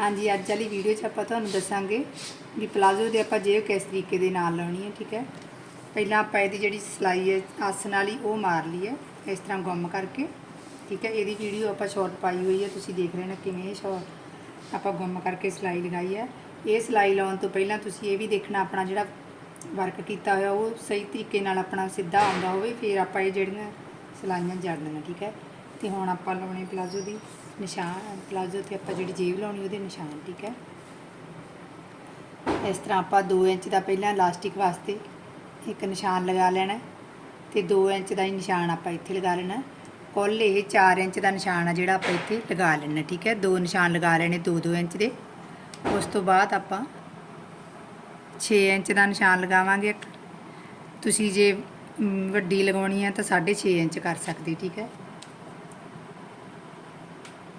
ਹਾਂਜੀ, ਅੱਜ ਵਾਲੀ ਵੀਡੀਓ 'ਚ ਆਪਾਂ ਤੁਹਾਨੂੰ ਦੱਸਾਂਗੇ ਵੀ ਪਲਾਜ਼ੋ ਦੇ ਆਪਾਂ ਜੇਬ ਕਿਸ ਤਰੀਕੇ ਦੇ ਨਾਲ ਲਾਉਣੀ ਹੈ, ਠੀਕ ਹੈ? ਪਹਿਲਾਂ ਆਪਾਂ ਇਹਦੀ ਜਿਹੜੀ ਸਿਲਾਈ ਹੈ ਆਸਨ ਵਾਲੀ, ਉਹ ਮਾਰ ਲਈ ਹੈ, ਇਸ ਤਰ੍ਹਾਂ ਗੁੰਮ ਕਰਕੇ, ਠੀਕ ਹੈ? ਇਹਦੀ ਵੀਡੀਓ ਆਪਾਂ ਸ਼ਾਰਟ ਪਾਈ ਹੋਈ ਹੈ, ਤੁਸੀਂ ਦੇਖ ਰਹੇ ਹੋ ਕਿਵੇਂ ਇਹ ਸ਼ਾਰਟ ਆਪਾਂ ਗੁੰਮ ਕਰਕੇ ਸਿਲਾਈ ਲਗਾਈ ਹੈ। ਇਹ ਸਿਲਾਈ ਲਾਉਣ ਤੋਂ ਪਹਿਲਾਂ ਤੁਸੀਂ ਇਹ ਵੀ ਦੇਖਣਾ, ਆਪਣਾ ਜਿਹੜਾ ਵਰਕ ਕੀਤਾ ਹੋਇਆ, ਉਹ ਸਹੀ ਤਰੀਕੇ ਨਾਲ ਆਪਣਾ ਸਿੱਧਾ ਆਉਂਦਾ ਹੋਵੇ, ਫਿਰ ਆਪਾਂ ਇਹ ਜਿਹੜੀਆਂ ਸਿਲਾਈਆਂ ਜੜਨੀਆਂ ਠੀਕ ਹੈ? ਤੇ ਹੁਣ ਆਪਾਂ ਲਾਉਣੇ ਪਲਾਜ਼ੋ ਦੀ। ਨਿਸ਼ਾਨ, ਪਲਾਜ਼ੋ ਤੇ ਆਪਾਂ ਜਿਹੜੀ ਜੇਬ ਲਾਉਣੀ ਉਹਦੇ ਨਿਸ਼ਾਨ, ਠੀਕ ਹੈ? ਇਸ ਤਰ੍ਹਾਂ ਆਪਾਂ 2 ਇੰਚ ਦਾ ਪਹਿਲਾਂ ਇਲਾਸਟਿਕ ਵਾਸਤੇ ਇੱਕ ਨਿਸ਼ਾਨ ਲਗਾ ਲੈਣਾ ਹੈ ਤੇ 2 ਇੰਚ ਦਾ ਹੀ ਨਿਸ਼ਾਨ ਆਪਾਂ ਇੱਥੇ ਲਗਾ ਲੈਣਾ ਕੁੱਲ ਇਹ 4 ਇੰਚ ਦਾ ਨਿਸ਼ਾਨ ਆ ਜਿਹੜਾ ਆਪਾਂ ਇੱਥੇ ਲਗਾ ਲੈਣਾ, ਠੀਕ ਹੈ? ਦੋ ਨਿਸ਼ਾਨ ਲਗਾ ਲੈਣੇ 2-2 ਇੰਚ ਦੇ। ਉਸ ਤੋਂ ਬਾਅਦ ਆਪਾਂ 6 ਇੰਚ ਦਾ ਨਿਸ਼ਾਨ ਲਗਾਵਾਂਗੇ ਇੱਕ। ਤੁਸੀਂ ਜੇ ਵੱਡੀ ਲਗਾਉਣੀ ਹੈ ਤਾਂ 6.5 ਇੰਚ ਕਰ ਸਕਦੇ, ਠੀਕ ਹੈ?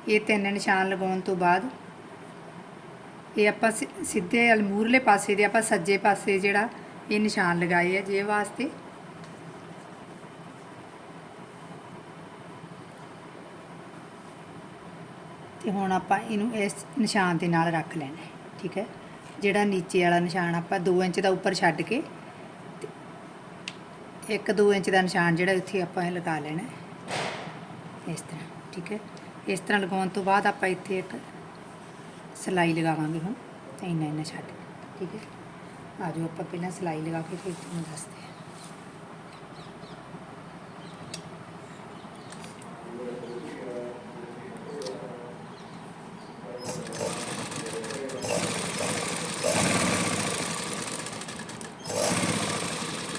ਇਹ ਤਿੰਨ ਨਿਸ਼ਾਨ ਲਗਾਉਣ ਤੋਂ ਬਾਅਦ ਇਹ ਆਪਾਂ ਸਿ- ਸਿੱਧੇ ਅਲਮੂਰਲੇ ਪਾਸੇ ਦੇ ਆਪਾਂ ਸੱਜੇ ਪਾਸੇ ਜਿਹੜਾ ਇਹ ਨਿਸ਼ਾਨ ਲਗਾਏ ਆ ਜੇ ਵਾਸਤੇ। ਤੇ ਹੁਣ ਆਪਾਂ ਇਹਨੂੰ ਇਸ ਨਿਸ਼ਾਨ ਦੇ ਨਾਲ ਰੱਖ ਲੈਣਾ ਠੀਕ ਹੈ? ਜਿਹੜਾ ਨੀਚੇ ਵਾਲਾ ਨਿਸ਼ਾਨ ਆਪਾਂ 2 ਇੰਚ ਦਾ ਉੱਪਰ ਛੱਡ ਕੇ ਤੇ ਇੱਕ 2 ਇੰਚ ਦਾ ਨਿਸ਼ਾਨ ਜਿਹੜਾ ਇੱਥੇ ਆਪਾਂ ਇਹ ਲਗਾ ਲੈਣਾ ਇਸ ਤਰ੍ਹਾਂ, ਠੀਕ ਹੈ? ਇਸ ਤਰ੍ਹਾਂ ਲਗਾਉਣ ਤੋਂ ਬਾਅਦ ਆਪਾਂ ਇੱਥੇ ਇੱਕ ਸਿਲਾਈ ਲਗਾਵਾਂਗੇ ਹੁਣ ਇੰਨਾ ਇੰਨਾ ਛੱਡ ਕੇ, ਠੀਕ ਹੈ? ਆ ਜਾਓ ਆਪਾਂ ਪਹਿਲਾਂ ਸਿਲਾਈ ਲਗਾ ਕੇ ਫਿਰ ਤੁਹਾਨੂੰ ਦੱਸਦੇ ਹਾਂ।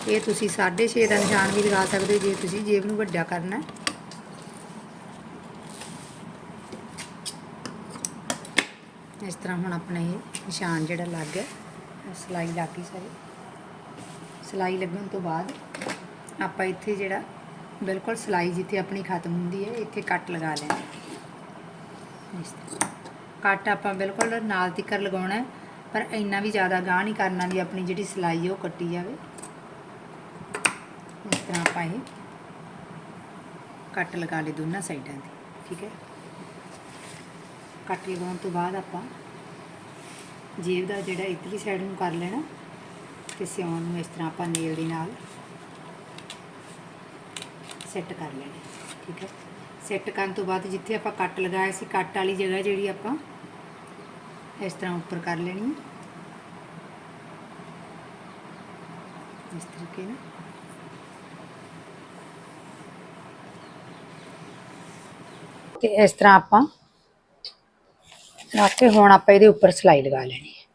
ਇਹ ਤੁਸੀਂ 6.5 ਦਾ ਨਿਸ਼ਾਨ ਵੀ ਲਗਾ ਸਕਦੇ ਹੋ ਜੇ ਤੁਸੀਂ ਜੇਬ ਨੂੰ ਵੱਡਾ ਕਰਨਾ ਇਸ ਤਰ੍ਹਾਂ ਹੁਣ ਆਪਣਾ ਇਹ ਨਿਸ਼ਾਨ ਜਿਹੜਾ ਲੱਗ ਗਿਆ ਇਹ ਸਿਲਾਈ ਲੱਗ ਗਈ ਸਾਰੀ। ਸਿਲਾਈ ਲੱਗਣ ਤੋਂ ਬਾਅਦ ਆਪਾਂ ਇੱਥੇ ਜਿਹੜਾ ਬਿਲਕੁਲ ਸਿਲਾਈ ਜਿੱਥੇ ਆਪਣੀ ਖਤਮ ਹੁੰਦੀ ਹੈ, ਇੱਥੇ ਕੱਟ ਲਗਾ ਲੈਣਾ ਇਸ ਤਰ੍ਹਾਂ। ਕੱਟ ਆਪਾਂ ਬਿਲਕੁਲ ਨਾਲ ਤਿੱਕਰ ਲਗਾਉਣਾ ਪਰ ਇੰਨਾ ਵੀ ਜ਼ਿਆਦਾ ਗਾਹ ਨਹੀਂ ਕਰਨਾ ਵੀ ਆਪਣੀ ਜਿਹੜੀ ਸਿਲਾਈ ਉਹ ਕੱਟੀ ਜਾਵੇ। ਇਸ ਤਰ੍ਹਾਂ ਆਪਾਂ ਇਹ ਕੱਟ ਲਗਾ ਲਏ ਦੋਨਾਂ ਸਾਈਡਾਂ ਤੇ, ਠੀਕ ਹੈ। ਕੱਟ ਲਗਾਉਣ ਤੋਂ ਬਾਅਦ ਆਪਾਂ ਜੇਬ ਦਾ ਜਿਹੜਾ ਇਧਰਲੀ ਸਾਈਡ ਨੂੰ ਕਰ ਲੈਣਾ ਤੇ ਸਿਉਣ ਨੂੰ ਇਸ ਤਰ੍ਹਾਂ ਆਪਾਂ ਨੇਲ ਦੇ ਨਾਲ ਸੈੱਟ ਕਰ ਲੈਣਾ, ਠੀਕ ਹੈ? ਸੈੱਟ ਕਰਨ ਤੋਂ ਬਾਅਦ ਜਿੱਥੇ ਆਪਾਂ ਕੱਟ ਲਗਾਇਆ ਸੀ, ਕੱਟ ਵਾਲੀ ਜਗ੍ਹਾ ਜਿਹੜੀ ਆਪਾਂ ਇਸ ਤਰ੍ਹਾਂ ਉੱਪਰ ਕਰ ਲੈਣੀ ਹੈ। ਇਸ ਤਰੀਕੇ ਨਾਲ। ਤੇ ਇਸ ਤਰ੍ਹਾਂ ਆਪਾਂ ਰੱਖ ਹੁਣ ਆਪਾਂ ਇਹਦੇ ਉੱਪਰ ਸਿਲਾਈ ਲਗਾ ਲੈਣੀ ਹੈ।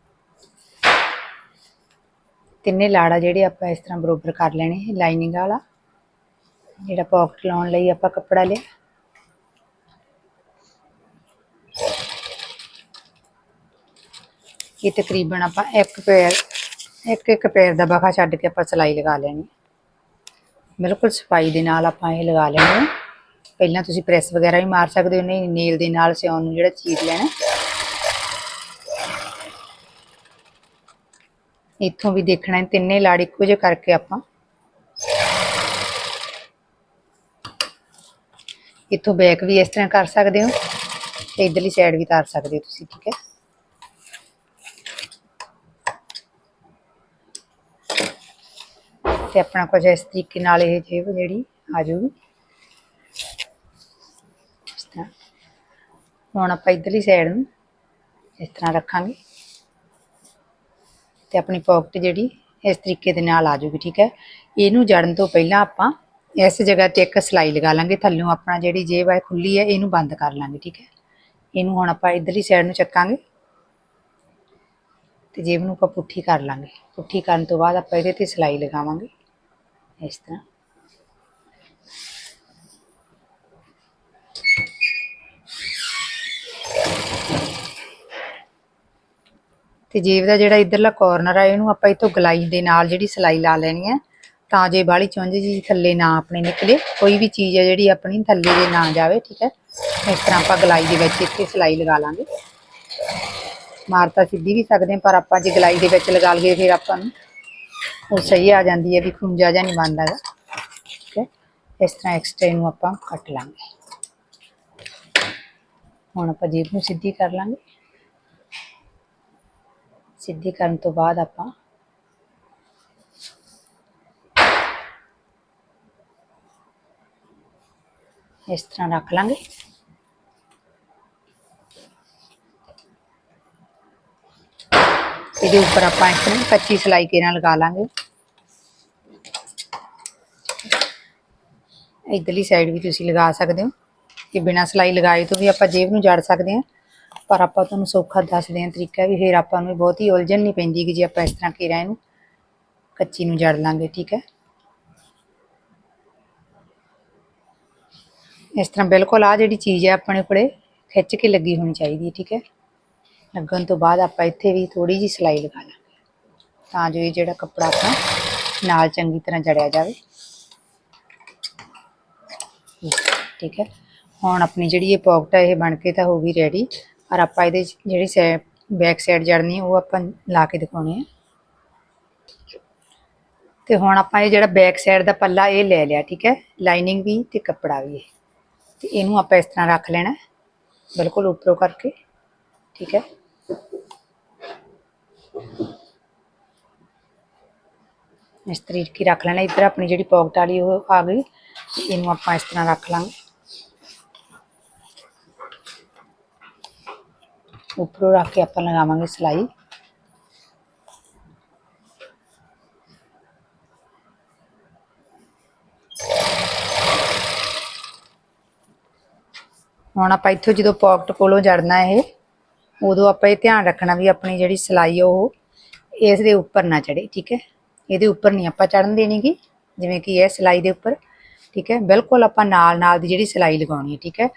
ਤਿੰਨੇ ਲਾੜਾ ਜਿਹੜੇ ਆਪਾਂ ਇਸ ਤਰ੍ਹਾਂ ਬਰੋਬਰ ਕਰ ਲੈਣੇ ਲਾਈਨਿੰਗ ਵਾਲਾ। ਜਿਹੜਾ ਪਾਕਟ ਲਾਉਣ ਲਈ ਆਪਾਂ ਕੱਪੜਾ ਲਿਆ। ਇਹ ਤਕਰੀਬਨ ਆਪਾਂ ਇੱਕ ਪੈਰ ਇੱਕ ਇੱਕ ਪੈਰ ਦਾ ਬਖਾ ਛੱਡ ਕੇ ਆਪਾਂ ਸਿਲਾਈ ਲਗਾ ਲੈਣੀ ਬਿਲਕੁਲ ਸਫ਼ਾਈ ਦੇ ਨਾਲ ਆਪਾਂ ਇਹ ਲਗਾ ਲੈਣੀ ਹੈ। ਪਹਿਲਾਂ ਤੁਸੀਂ ਪ੍ਰੈਸ ਵਗੈਰਾ ਵੀ ਮਾਰ ਸਕਦੇ ਹੋ, ਨਹੀਂ, ਨੇਲ ਦੇ ਨਾਲ ਸਿਉਣ ਨੂੰ ਜਿਹੜਾ ਚੀਰ ਲੈਣਾ ਇੱਥੋਂ ਵੀ ਦੇਖਣਾ ਹੈ, ਤਿੰਨੇ ਲਾੜ ਇੱਕੋ ਜਿਹੇ ਕਰਕੇ ਆਪਾਂ। ਇੱਥੋਂ ਬੈਕ ਵੀ ਇਸ ਤਰ੍ਹਾਂ ਕਰ ਸਕਦੇ ਹੋ ਤੇ ਇਧਰਲੀ ਸਾਈਡ ਵੀ ਤਾਰ ਸਕਦੇ ਹੋ ਤੁਸੀਂ, ਠੀਕ ਹੈ? ਤੇ ਆਪਣਾ ਕੁਝ ਇਸ ਤਰੀਕੇ ਨਾਲ ਇਹ ਜੇਬ ਜਿਹੜੀ ਆ ਜਾਊਗੀ। ਇਸ ਤਰ੍ਹਾਂ। ਹੁਣ ਆਪਾਂ ਇਧਰਲੀ ਸਾਈਡ ਨੂੰ ਇਸ ਤਰ੍ਹਾਂ ਰੱਖਾਂਗੇ। ਤੇ ਆਪਣੀ ਪਾਕਟ ਜਿਹੜੀ ਇਸ ਤਰੀਕੇ ਦੇ ਨਾਲ ਆ ਜਾਊਗੀ, ਠੀਕ ਹੈ? ਇਹਨੂੰ ਜੜਨ ਤੋਂ ਪਹਿਲਾਂ ਆਪਾਂ ਇਸ ਜਗ੍ਹਾ ਤੇ ਇੱਕ ਸਲਾਈ ਲਗਾ ਲਾਂਗੇ, ਥੱਲੋਂ ਆਪਣਾ ਜਿਹੜੀ ਜੇਬ ਹੈ ਖੁੱਲੀ ਹੈ, ਇਹਨੂੰ ਬੰਦ ਕਰ ਲਾਂਗੇ, ਠੀਕ ਹੈ? ਇਹਨੂੰ ਹੁਣ ਆਪਾਂ ਇਧਰਲੀ ਸਾਈਡ ਨੂੰ ਚੱਕਾਂਗੇ ਤੇ ਜੇਬ ਨੂੰ ਆਪਾਂ ਪੁੱਠੀ ਕਰ ਲਾਂਗੇ। ਪੁੱਠੀ ਕਰਨ ਤੋਂ ਬਾਅਦ ਆਪਾਂ ਇਹਦੇ ਤੇ ਸਲਾਈ ਲਗਾਵਾਂਗੇ, ਇਸ ਤਰ੍ਹਾਂ। ਤੇ ਜੇਬ ਦਾ ਜਿਹੜਾ ਇਧਰਲਾ ਕਾਰਨਰ ਆ, ਇਹਨੂੰ ਆਪਾਂ ਇਥੋਂ ਗਲਾਈ ਦੇ ਨਾਲ ਜਿਹੜੀ ਸਲਾਈ ਲਾ ਲੈਣੀ ਹੈ ਤਾਂ ਜੇ ਬਾਹਲੀ ਚੁੰਝ ਜੀ ਥੱਲੇ ਨਾ ਆਪਣੇ ਨਿਕਲੇ, ਕੋਈ ਵੀ ਚੀਜ਼ ਹੈ ਜਿਹੜੀ ਆਪਣੀ ਥੱਲੇ ਦੇ ਨਾ ਜਾਵੇ, ਠੀਕ ਹੈ ਇਸ ਤਰ੍ਹਾਂ ਆਪਾਂ ਗਲਾਈ ਦੇ ਵਿੱਚ ਇੱਥੇ ਸਲਾਈ ਲਗਾ ਲਾਂਗੇ। ਮਾਰ ਤਾਂ ਸਿੱਧੀ ਵੀ ਸਕਦੇ ਹਾਂ ਪਰ ਆਪਾਂ ਜੇ ਗਲਾਈ ਦੇ ਵਿੱਚ ਲਗਾ ਲਈਏ, ਫਿਰ ਆਪਾਂ ਨੂੰ ਉਹ ਸਹੀ ਆ ਜਾਂਦੀ ਹੈ ਵੀ ਖੁੰਝਾ ਜਾਂ ਨਹੀਂ ਬਣਦਾ ਠੀਕ ਹੈ ਇਸ ਤਰ੍ਹਾਂ ਐਕਸਟਰਾ ਨੂੰ ਆਪਾਂ ਕੱਟ ਲਾਂਗੇ। ਹੁਣ ਆਪਾਂ ਜੇਬ ਨੂੰ ਸਿੱਧੀ ਕਰ ਲਾਂਗੇ। ਸਿੱਧੀ ਕਰਨ ਤੋਂ ਬਾਅਦ ਆਪਾਂ ਇਸ ਤਰ੍ਹਾਂ ਰੱਖ ਲਾਂਗੇ। ਇਹਦੇ ਉੱਪਰ ਆਪਾਂ ਇਸ ਤਰ੍ਹਾਂ ਕੱਚੀ ਸਲਾਈ ਕੇ ਨਾਲ ਲਗਾ ਲਾਂਗੇ। ਇਧਰਲੀ ਸਾਈਡ ਵੀ ਤੁਸੀਂ ਲਗਾ ਸਕਦੇ ਹੋ। ਕਿ ਬਿਨਾਂ ਸਲਾਈ ਲਗਾਏ ਤੋਂ ਵੀ ਆਪਾਂ ਜੇਬ ਨੂੰ ਜੜ ਸਕਦੇ ਹਾਂ। ਪਰ ਆਪਾਂ ਤੁਹਾਨੂੰ ਸੌਖਾ ਦੱਸਦੇ ਹਾਂ ਤਰੀਕਾ ਵੀ, ਫਿਰ ਆਪਾਂ ਨੂੰ ਬਹੁਤੀ ਉਲਝਣ ਨਹੀਂ ਪੈਂਦੀ ਕਿ ਜੇ ਆਪਾਂ ਇਸ ਤਰ੍ਹਾਂ ਕੇਰਾ ਇਹਨੂੰ ਕੱਚੀ ਨੂੰ ਜੜ ਲਾਂਗੇ, ਠੀਕ ਹੈ? ਇਸ ਤਰ੍ਹਾਂ ਬਿਲਕੁਲ ਆ ਜਿਹੜੀ ਚੀਜ਼ ਹੈ ਆਪਣੇ ਕੋਲੇ ਖਿੱਚ ਕੇ ਲੱਗੀ ਹੋਣੀ ਚਾਹੀਦੀ ਹੈ, ਠੀਕ ਹੈ? ਲੱਗਣ ਤੋਂ ਬਾਅਦ ਆਪਾਂ ਇੱਥੇ ਵੀ ਥੋੜੀ ਜੀ ਸਲਾਈ ਲਗਾ ਲਾਂਗੇ। ਤਾਂ ਜੋ ਇਹ ਜਿਹੜਾ ਕੱਪੜਾ ਆਪਣਾ ਨਾਲ ਚੰਗੀ ਤਰ੍ਹਾਂ ਜੜਿਆ ਜਾਵੇ। ਠੀਕ ਹੈ? ਹੁਣ ਆਪਣੀ ਜਿਹੜੀ ਇਹ ਪੌਕਟ ਹੈ, ਇਹ ਬਣ ਕੇ ਤਾਂ ਹੋ ਗਈ ਰੈਡੀ ਔਰ ਆਪਾਂ ਇਹਦੇ 'ਚ ਜਿਹੜੀ ਬੈਕ ਸਾਈਡ ਜੜਨੀ, ਉਹ ਆਪਾਂ ਲਾ ਕੇ ਦਿਖਾਉਣੇ ਆ ਤੇ ਹੁਣ ਆਪਾਂ ਇਹ ਜਿਹੜਾ ਬੈਕ ਸਾਈਡ ਦਾ ਪੱਲਾ, ਇਹ ਲੈ ਲਿਆ, ਠੀਕ ਹੈ? ਲਾਈਨਿੰਗ ਵੀ ਤੇ ਕੱਪੜਾ ਵੀ ਇਹ। ਤੇ ਇਹਨੂੰ ਆਪਾਂ ਇਸ ਤਰ੍ਹਾਂ ਰੱਖ ਲੈਣਾ ਬਿਲਕੁਲ ਉੱਪਰੋਂ ਕਰਕੇ, ਠੀਕ ਹੈ? ਇਸ ਤਰੀਕੇ ਰੱਖ ਲੈਣਾ। ਇੱਧਰ ਆਪਣੀ ਜਿਹੜੀ ਪੌਕਟ ਵਾਲੀ ਉਹ ਆ ਗਈ, ਇਹਨੂੰ ਆਪਾਂ ਇਸ ਤਰ੍ਹਾਂ ਰੱਖ ਲਾਂਗੇ। ਉੱਪਰੋਂ ਰੱਖ ਕੇ ਆਪਾਂ ਲਗਾਵਾਂਗੇ ਸਲਾਈ। ਹੁਣ ਆਪਾਂ ਇੱਥੋਂ ਜਦੋਂ ਪੌਕਟ ਕੋਲੋਂ ਜੜਨਾ ਇਹ, ਉਦੋਂ ਆਪਾਂ ਇਹ ਧਿਆਨ ਰੱਖਣਾ ਵੀ ਆਪਣੀ ਜਿਹੜੀ ਸਲਾਈ ਉਹ ਇਸ ਦੇ ਉੱਪਰ ਨਾ ਚੜੇ ਠੀਕ ਹੈ? ਇਹਦੇ ਉੱਪਰ ਨਹੀਂ ਆਪਾਂ ਚੜਨ ਦੇਣੀਗੀ ਜਿਵੇਂ ਕਿ ਇਹ ਸਲਾਈ ਦੇ ਉੱਪਰ, ਠੀਕ ਹੈ? ਬਿਲਕੁਲ ਆਪਾਂ ਨਾਲ ਨਾਲ ਦੀ ਜਿਹੜੀ ਸਲਾਈ ਲਗਾਉਣੀ ਹੈ, ਠੀਕ ਹੈ?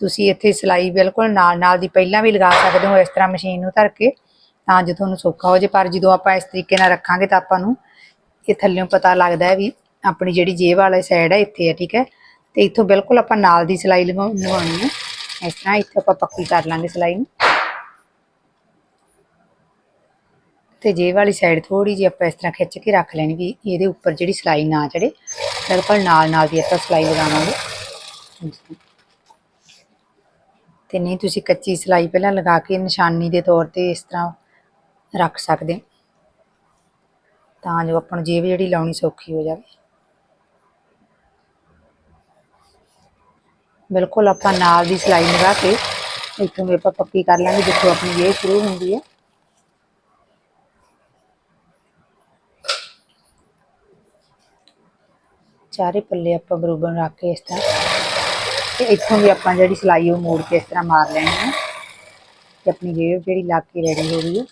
ਤੁਸੀਂ ਇੱਥੇ ਸਿਲਾਈ ਬਿਲਕੁਲ ਨਾਲ ਨਾਲ ਦੀ ਪਹਿਲਾਂ ਵੀ ਲਗਾ ਸਕਦੇ ਹੋ ਇਸ ਤਰ੍ਹਾਂ ਮਸ਼ੀਨ ਨੂੰ ਧਰ ਕੇ, ਤਾਂ ਜੋ ਤੁਹਾਨੂੰ ਸੌਖਾ ਹੋ ਜੇ ਪਰ ਜਦੋਂ ਆਪਾਂ ਇਸ ਤਰੀਕੇ ਨਾਲ ਰੱਖਾਂਗੇ ਤਾਂ ਆਪਾਂ ਨੂੰ ਇਹ ਥੱਲੇੋਂ ਪਤਾ ਲੱਗਦਾ ਹੈ ਵੀ ਆਪਣੀ ਜਿਹੜੀ ਜੇਬ ਵਾਲੀ ਸਾਈਡ ਹੈ, ਇੱਥੇ ਹੈ, ਠੀਕ ਹੈ? ਤੇ ਇੱਥੋਂ ਬਿਲਕੁਲ ਆਪਾਂ ਨਾਲ ਦੀ ਸਿਲਾਈ ਲਗਾਉ- ਲਗਾਉਣੀ ਹੈ। ਇਸ ਤਰ੍ਹਾਂ ਇੱਥੇ ਆਪਾਂ ਪੱਕੀ ਕਰ ਲਾਂਗੇ ਸਿਲਾਈ ਨੂੰ। ਤੇ ਜੇਬ ਵਾਲੀ ਸਾਈਡ ਥੋੜੀ ਜਿਹੀ ਆਪਾਂ ਇਸ ਤਰ੍ਹਾਂ ਖਿੱਚ ਕੇ ਰੱਖ ਲੈਣੀ ਵੀ ਇਹਦੇ ਉੱਪਰ ਜਿਹੜੀ ਸਿਲਾਈ ਨਾ ਚੜੇ ਬਿਲਕੁਲ ਨਾਲ ਨਾਲ ਦੀ ਆਪਾਂ ਸਿਲਾਈ ਲਗਾਵਾਂਗੇ। ਤੇ ਨਹੀਂ, ਤੁਸੀਂ ਕੱਚੀ ਸਲਾਈ ਪਹਿਲਾਂ ਲਗਾ ਕੇ ਨਿਸ਼ਾਨੀ ਦੇ ਤੌਰ ਤੇ ਇਸ ਤਰ੍ਹਾਂ ਰੱਖ ਸਕਦੇ ਤਾਂ ਜੋ ਆਪਾਂ ਨੂੰ ਜੇਬ ਜਿਹੜੀ ਲਾਉਣੀ ਸੌਖੀ ਹੋ ਜਾਵੇ। ਬਿਲਕੁਲ ਆਪਾਂ ਨਾਲ ਦੀ ਸਲਾਈ ਲਗਾ ਕੇ ਇੱਥੋਂ ਵੀ ਆਪਾਂ ਪੱਕੀ ਕਰ ਲਾਂਗੇ, ਜਿੱਥੋਂ ਆਪਣੀ ਜੇਬ ਸ਼ੁਰੂ ਹੁੰਦੀ ਹੈ। ਚਾਰੇ ਪੱਲੇ ਆਪਾਂ ਬਰੋਬਰ ਰੱਖ ਕੇ ਇਸ ਤਰ੍ਹਾਂ ਤੇ ਇੱਥੋਂ ਵੀ ਆਪਾਂ ਜਿਹੜੀ ਸਲਾਈ ਉਹ ਮੋੜ ਕੇ ਇਸ ਤਰ੍ਹਾਂ ਮਾਰ ਲੈਣੀ ਹੈ ਤੇ ਆਪਣੀ ਜੇਬ ਜਿਹੜੀ ਲੱਗ ਕੇ ਰੈਡੀ ਹੋ ਗਈ ਹੈ।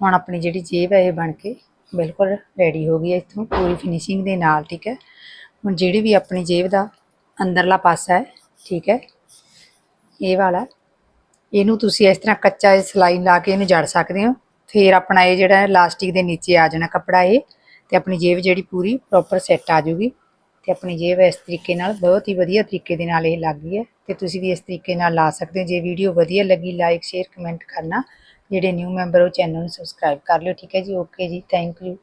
ਹੁਣ ਆਪਣੀ ਜਿਹੜੀ ਜੇਬ ਹੈ ਇਹ ਬਣ ਕੇ ਬਿਲਕੁਲ ਰੈਡੀ ਹੋ ਗਈ ਹੈ ਇੱਥੋਂ, ਪੂਰੀ ਫਿਨਿਸ਼ਿੰਗ ਦੇ ਨਾਲ, ਠੀਕ ਹੈ। ਹੁਣ ਜਿਹੜੀ ਵੀ ਆਪਣੀ ਜੇਬ ਦਾ ਅੰਦਰਲਾ ਪਾਸਾ ਹੈ, ਠੀਕ ਹੈ, ਇਹ ਵਾਲਾ, ਇਹਨੂੰ ਤੁਸੀਂ ਇਸ ਤਰ੍ਹਾਂ ਕੱਚਾ ਇਹ ਸਲਾਈ ਲਾ ਕੇ ਇਹਨੂੰ ਜੜ ਸਕਦੇ ਹੋ। ਫਿਰ ਆਪਣਾ ਇਹ ਜਿਹੜਾ ਇਲਾਸਟਿਕ ਦੇ ਨੀਚੇ ਆ ਜਾਣਾ ਕੱਪੜਾ ਇਹ ਤੇ ਆਪਣੀ ਜੇਬ ਜਿਹੜੀ ਪੂਰੀ ਪ੍ਰੋਪਰ ਸੈੱਟ ਆ ਜਾਊਗੀ। ਤੇ ਆਪਣੀ ਜੇਬ ਇਸ ਤਰੀਕੇ ਨਾਲ ਬਹੁਤ ਹੀ ਵਧੀਆ ਤਰੀਕੇ ਦੇ ਨਾਲ ਇਹ ਲੱਗ ਗਈ ਹੈ। ਤੇ ਤੁਸੀਂ ਵੀ ਇਸ ਤਰੀਕੇ ਨਾਲ ਲਾ ਸਕਦੇ ਹੋ। ਜੇ ਵੀਡੀਓ ਵਧੀਆ ਲੱਗੀ ਲਾਈਕ ਸ਼ੇਅਰ ਕਮੈਂਟ ਕਰਨਾ। ਜਿਹੜੇ ਨਿਊ ਮੈਂਬਰ ਉਹ ਚੈਨਲ ਨੂੰ ਸਬਸਕ੍ਰਾਈਬ ਕਰ ਲਿਓ। ਠੀਕ ਹੈ ਜੀ? ਓਕੇ ਜੀ। Thank you